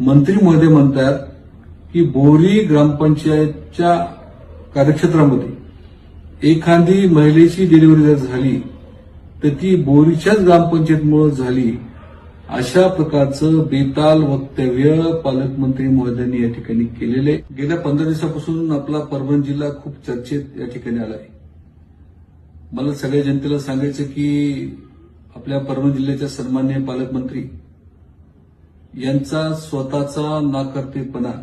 मंत्री महोदय म्हणतात की बोरी ग्रामपंचायतच्या कार्यक्षेत्रामध्ये एखादी महिलेची डिलिव्हरी जर झाली तर ती बोरीच्याच ग्रामपंचायतमुळे झाली अशा प्रकारचं बेताल वक्तव्य पालकमंत्री महोदयांनी या ठिकाणी केलेले गेल्या पंधरा दिवसापासून आपला परभणी जिल्हा खूप चर्चेत या ठिकाणी आला आहे. मला सगळ्या जनतेला सांगायचं की आपल्या परभणी जिल्ह्याच्या सन्मान्य पालकमंत्री यांचा स्वतःचा नाकर्तेपणा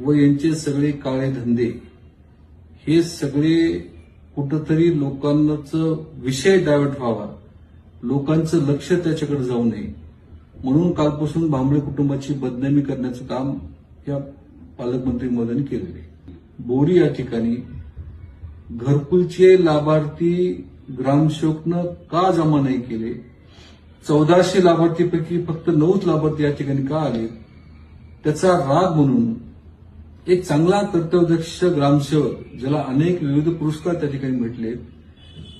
व यांचे सगळे काळे धंदे हे सगळे कुठंतरी लोकांचं विषय डायव्हर्ट व्हावा. लोकांचं लक्ष त्याच्याकडे जाऊ नये. म्हणून कालपासून भांबळे कुटुंबाची बदनामी करण्याचं काम या पालकमंत्री मोदयांनी केलेलं आहे. बोरी या ठिकाणी घरकुलचे लाभार्थी ग्रामसेवकनं का जमा नाही केले? चौदाशे लाभार्थीपैकी फक्त नऊच लाभार्थी या ठिकाणी का आले? त्याचा राग म्हणून एक चांगला कर्तव्यदक्ष ग्रामसेवक ज्याला अनेक विविध पुरस्कार त्या ठिकाणी भेटले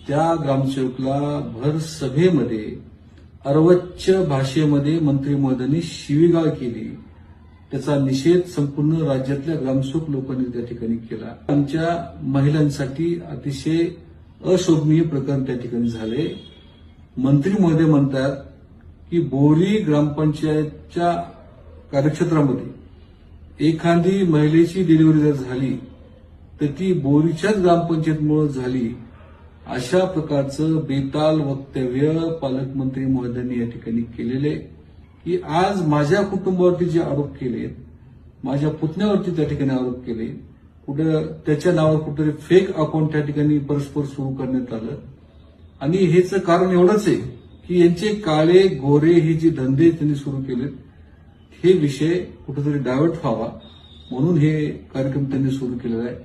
त्या ग्रामसेवकला भर सभेमध्ये अर्वच्च भाषेमध्ये मंत्री महोदयांनी शिवीगाळ केली. त्याचा निषेध संपूर्ण राज्यातल्या ग्रामसेवक लोकांनी त्या ठिकाणी केला. आमच्या महिलांसाठी अतिशय अशोभनीय प्रकरण त्या ठिकाणी झाले. मंत्री महोदय म्हणतात की बोरी ग्रामपंचायतच्या कार्यक्षेत्रामध्ये एखादी महिलेची डिलिव्हरी जर झाली तर ती बोरीच्याच ग्रामपंचायतमुळे झाली अशा प्रकारचं बेताल वक्तव्य पालकमंत्री महोदयांनी या ठिकाणी केलेले की आज माझ्या कुटुंबावरती जे आरोप केले माझ्या पुतण्यावरती त्या ठिकाणी आरोप केले कुठं त्याच्या नावावर कुठेतरी फेक अकाउंट त्या ठिकाणी परस्पर सुरू करण्यात आलं आणि हेच कारण एवढंच आहे की यांचे काळे गोरे हे जे धंदे त्यांनी सुरू केलेत हे विषय कुठेतरी डायव्हर्ट व्हावा म्हणून हे कार्यक्रम त्यांनी सुरू केलेला आहे.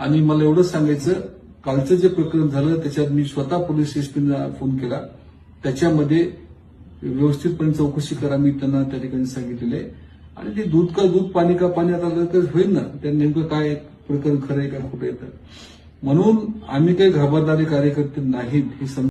आणि मला एवढंच सांगायचं कालचं जे प्रकरण झालं त्याच्यात मी स्वतः पोलीस एसपींना फोन केला. त्याच्यामध्ये व्यवस्थितपणे चौकशी करा मी त्यांना त्या ठिकाणी सांगितलेलं आहे. आणि ते दूध का दूध पाणी का पाणी आता होईल ना. त्या नेमकं काय प्रकरण खरं आहे का कुठं येतं म्हणून आम्ही काही खबरदारी कार्यकर्ते नाहीत ही सम